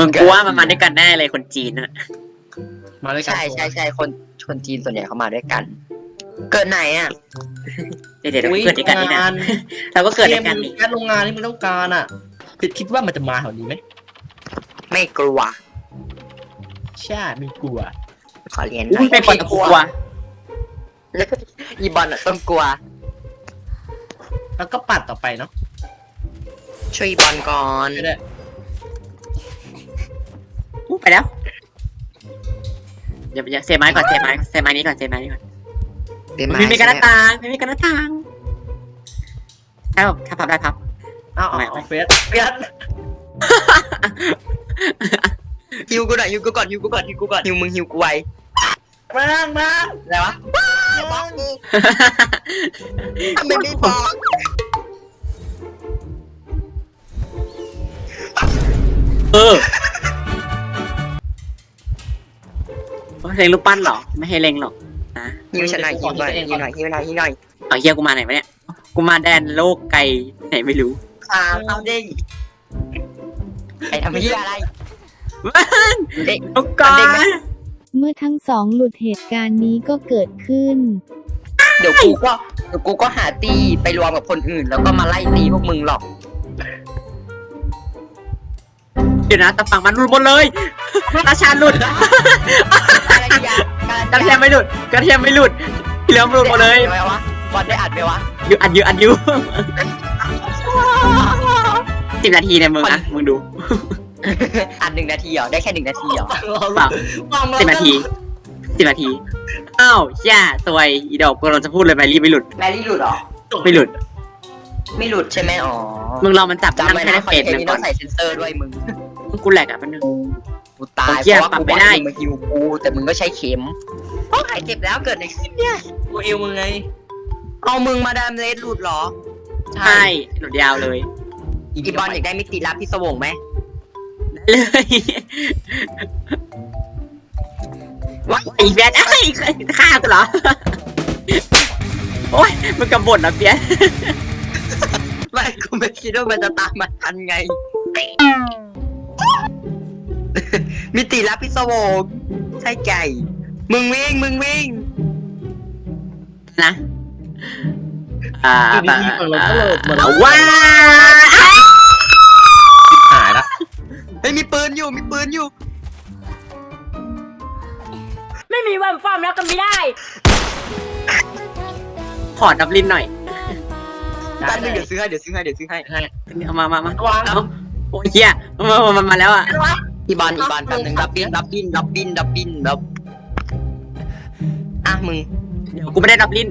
มึงกูว่ามันมาด้วยกันแน่เลยคนจีนน่ะมาด้วยกันใช่ใช่ใช่คนคนจีนส่วนใหญ่เขามาด้วยกัน เกิดไหนอะเดี๋ยวเดี๋ยวอุ๊ยเกิดด้วยกันนี่นะงานเราก็เกิดเกด้วมยกันมึนี่งแค่โรงงานที่มึงต้องการอะคิดคิดว่ามันจะมาแถวนี้ไหมไม่กลัว ใช่ไม่กลัว ขอเรียนหน่อุ้อยยไม่ปวดกลัวแล้วก็อีบอลอะต้องกลัว แล้วก็ปัดต่อไปเนาะช่วยอีบอลก่อน ไม่ได้อู้ ไปแล้ว เดี๋ยวเดี๋ยวเซไม้ก่อนเซไม้เซไม้นี้ก่อนเซไม้นี้ก่อนเดี๋ยวมาไม่มีกันหน้าใช่ไหต่างไม่มีกันหน้าต่างถ้าถ้าพับได้พับเอาเอาไม่เอาเฟสเฟสฮิวกูหน่อยฮิวกูก่อนฮิวกูก่อนฮิวกูก่อนฮิวมึงฮิวกูไวมามาอะไรวะบอกกูทำไมไม่บอกเออ เล็งรูปปั้นเหรอ ไม่ให้เล็งหรอกนะฮิวฉันหน่อยฮิวหน่อยฮิวหน่อยฮิวหน่อยฮิวหน่อยเอาเฮียกูมาไหนวะเนี่ย กูมาแดนโลกไกลไหนไม่รู้ขาเข้าเด้งไอ้ทำเหี้ยอะไรเด็กลูกกอมันเด้งไหมนเมื่อทั้งสองหลุดเหตุการณ์นี้ก็เกิดขึ้น เดี๋ยวกูก็เดี๋ยวกูก็หาตีไปรวมกับคนอื่น แล้วก็มาไล่ตีพวกมึงหรอก เดี๋ยวนะแต่ฝั่งมันหลุดหมดเลยราชาหลุดอะไรยา กระเทียมไม่หลุดกระเทียมไม่หลุดเหลือมหลุดหมดเลยได้อัดไหมวะบอลได้อัดไหมวะอยู่อัดอยู่อัดอยู่สิบนาทีเนี่ยมึงอะมึงดู อัดหนึ่งนาทีเหรอได้แค่หนึ่งนาทีเหรอเปล่าความรักสิบนาทีสิบนาทีอ้าวย่าสวยอีดอกกูเราจะพูดเลยไปรีบไม่หลุดแมรี่หลุดเหรอไม่หลุด ไม่หลุดใช่ไหมอ๋อมึงลองมันจับจำนั่งไว้แค่นะได้คอนเฟสเทนหนึ่ต์งนี้ก่ต้ออนงใส่เซนเซอร์ด้วยมึงกูแหลกอะแป๊บนึง กูตายโอเพเคราะว่าปรับกูไม่บอกได้ให้มึงมาฮิวกูแต่มึงก็ใช้เข็มโอ้ยเจ็บแล้วเกิดอะไรขึ้นเนี่ยกูเอวมึงไงเอามึงมาดามเลสหลุดเหรอใช่หลุดยาวเลยอีบอลอยากได้มิติลับพี่สวงไหมได้เลยว้ายอีเฟียสไอ้ยฆ่ากูเหรอโอ้ยมึงกำบ่นนะเฟียสไม่กูไม่คิดว่ามันจะตามมาทันไง มิติลับพี่สวงใช่ไก่มึงวิ่ง มึงวิ่ง นะ อ่าอยู่ดีๆฝั่งเราก็โหลดมาแล้ว ว้าหายละเฮ้ยมีปืนอยู่ มีปืนอยู่ ไม่มีวันฟ้ามแล้วกันไม่ได้ ขอดับลินหน่อยแป๊บนึงเดี๋ยวซื้อให้ เดี๋ยวซื้อให้ เดี๋ยวซื้อให้ ให้เอามามามาวางเอาโอ้ยเฮียมามามามาแล้วอะ อีบอลอีบอลแป๊บนึงดับบินดับบินดับบินดับบินดับอะมึงเดี๋ยวกูไม่ได้ดับลิน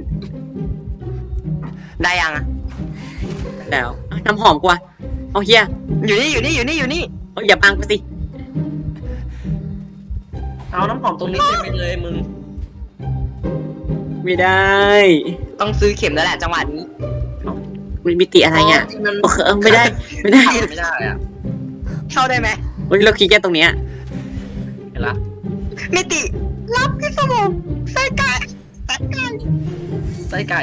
ได้ยังอะแล้วเอาน้ำหอมกูอะเอาเฮียอยู่นี่อยู่นี่อยู่นี่อยู่นี่เอาอย่าบังกูสิเอาน้ำหอมตรงนี้เต็มไปเลยมึงไม่ได้ ต้องซื้อเข็มแล้วแหละจังหวะนี้มันมิติอะไรอะที่มันโอเคเออไม่ได้ ไม่ได้ไม่ได้อะเข้าได้ไหม เฮ้ยเราคิดแค่ตรงเนี้ยเห็นละมิติ รับพี่สมองใส่ไก่ใส่ไก่ไส้ไก่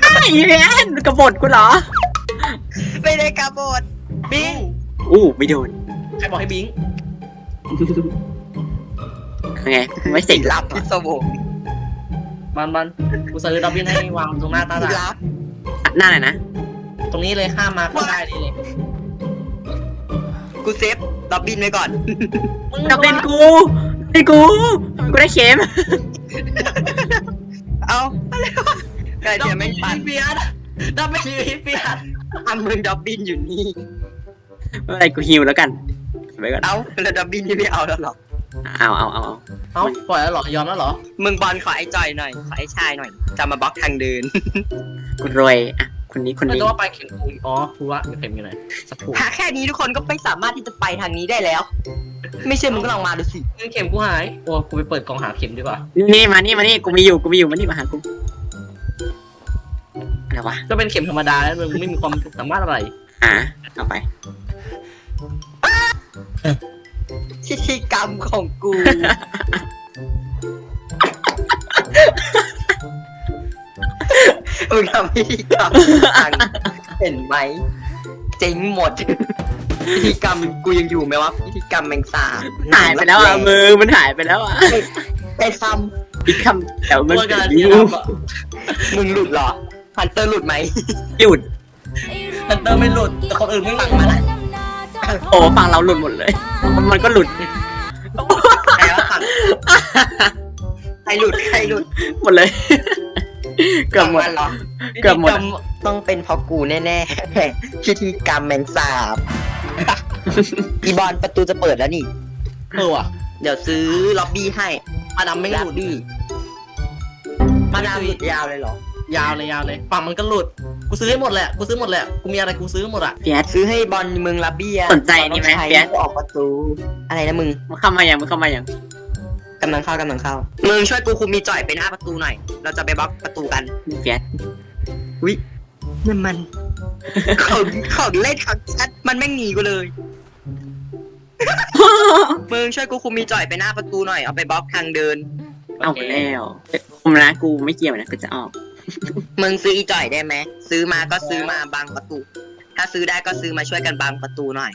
ไอ้เฮียนกระบดกูเหรอ ไม่ได้กระโบดบิงอู้ไม่โดนใครบอกให้บิงไงไม่เสร็จรับพี่สมองมันมันกูซื้อดับบินให้วางตรงหน้าตาตารับอัดหน้าหน่อยนะ ตรงนี้เลยห้ามมาก็ได้นี่เลย กูเซฟดับบินไว้ก่อนดับลินกูดับลินกูกูได้เข็มเอาอะไรวะไก่เทียมไม่ปั่นเปียดดับไม่ชีวิตเปียดทำมึงดับบินอยู่นี่ไม่เป็นไรกูฮิวแล้วกันไว้ก่อนเอาแล้วดับบินที่ไม่เอาแล้วหรอ เอาเอาเอาเอาเอ้าปล่อยแล้วเหรอยอมแล้วเหรอ มึงบอลขอไอ้จอยหน่อยขอไอ้ชายหน่อย จะมาบล็อกทางเดิน กูรวยอะ คนนี้คนไม่นี้ ต้องว่าไปเข็มกูอ๋อกูว่าเข็มอยู่ไหนสักครู่หาแค่นี้ทุกคนก็ไม่สามารถที่จะไปทางนี้ได้แล้ว ไม่เชื่อมึงก็ลองมาดูสิเข็มกูหายโอ้กูไปเปิดกล่องหาเข็มดีกว่านี่มานี่มานี่กูมีอยู่กูมีอยู่มานี่มาหากูอะไรวะก็เป็นเข็มธรรมดาแล้วมึงไม่มีความสามารถอะไรหาเอาไปพิธีกรรมของกู มึงทำพิธีกรรมพังเห็นไหมเจ๊งหมด พิธีกรรมกูยังอยู่ไหมวะพิธีกรรมแมงสาบหายไปแล้วอะมือมันหายไปแล้วอะไอ้คอีกคำแต่มันตัวกันอที่ยู่ทำอะำมึงหลุดเหรอฮันเตอร์หลุดไหมหยุด ฮันเตอร์ไม่หลุดแต่คนอื่นไม่หลุดมาละโอ้ฝั่งเราหลุดหมดเลย มันก็หลุด ใครวะฝั่งใครหลุดใครหลุด หมดเลย เกือบหมดฝั่งนเหรอเกือบหมดพิธีรต้องเป็นเพราะกูแน่ๆพิธีกรรมแมงสาบอีบอลประตูจะเปิดแล้วนี่ เออว่ะ เดี๋ยวซื้อล็อบบี้ให้ มาดามไม่หล็อลุบดบี้มาดามหลุดยาวเลยเหรอ ยาวเลยยาวเลยฝั่งมันก็หลุด กูซื้อให้หมดแหละ กูซื้อหมดแหละ กูมีอะไรกูซื้อหมดอะเฟียสซื้อให้บอลมึงล็อบบี้อะสนใจนี่ไหมบอลต้องใช้เฟียสออกประตู อะไรนะมึงมันเข้ามายังมันเข้ามายัง กำลังเข้ากำลังเข้ามึงช่วยกูคุมมีจ่อยไปหน้าประตูหน่อย เราจะไปบล็อกประตูกันเฟียสวินั่นมัน ของของเล่นของชัดมันไม่งหนีกูเลย มึงช่วยกูคุมมีจ่อยไปหน้าประตูหน่อย เอาไปบล็อกทางเดินเอาไปแล้วผมนะกูไม่เกี่ยวนะกูจะออก มึงซื้ออีจ่อยได้ไหม ซื้อมาก็ซื้อมาบังประตู ถ้าซื้อได้ก็ซื้อมาช่วยกันบังประตูหน่อย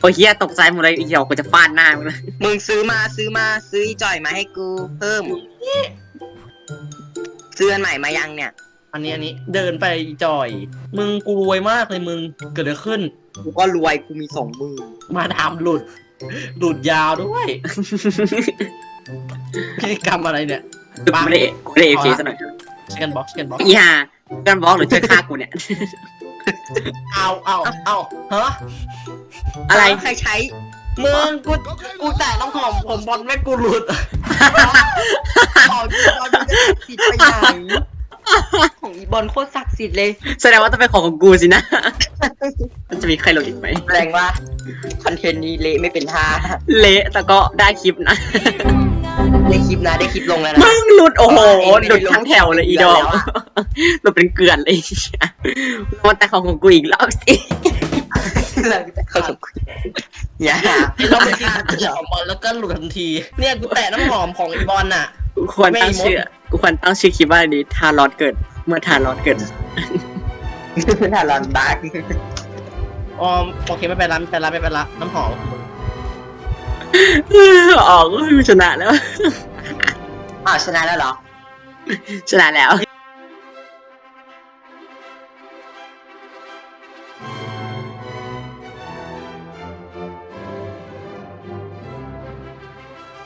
โอ้ยเฮียตกใจหมดเลยเดี๋ยวกูจะฟาดหน้ามึงเลยมึงซื้อมาซื้อมาซื้ออีจ่อยมาให้กูเพิ่มซื้ออันใหม่มายังเนี่ย อันนี้อันนี้เดินไปจอย มึงกูรวยมากเลยมึงเกิดอะไรขึ้น กูก็รวยกูมีสองมือมาดามหลุด หลุดยาวด้วยพิธีกรรมอะไรเนี่ยกูไม่ได้กูไม่ได้เอฟซีซะหน่อยชิคกันบ็อกชิคกันบ็อกอีห่ากันบล็อกหรือช่วยฆ่ากูเนี่ย เอาเอาเอาฮะอะไร ใครใช้มึงกูกูแตะน้ำหอมผมบอลแม่งกูหลุดของอีบอลมันจะศักดิ์สิทธิ์ไปไหนของอีบอลโคตรศักดิ์สิทธิ์เลย แสดงว่าต้องเป็นของของกูสินะ มันจะมีใครหลุดอีกไหมแรงว่า คอนเทนต์นี้เละไม่เป็นท่าเละแต่ก็ได้คลิปนะ ได้คลิปนะได้คลิปลงแล้วนะมึงหลุดโอ้โหเองไม่หได้ลุดทั้งแถวเลยอีดอกลงแล้วอะหลุดเป็นเกลือนเลยมันแต่ของของกูอีกรอบสิเขาสมควรอย่าเราไปกินของบอลแล้วก็หลุดทันที เนี่ยกูแตะน้ำหอมของอีบอลน่ะกูควรตั้งชื่อกูควรตั้งชื่อคลิปว่าดีทารอดเกิด เมื่อทารอดเกิดถ้าลอนบัก อ๋อโอเคไม่เป็นไรไม่เป็นไรไม่เป็นไรน้ำหอมออกก็ชนะแล้วอ้าวชนะแล้วเหรอ ชนะแล้ว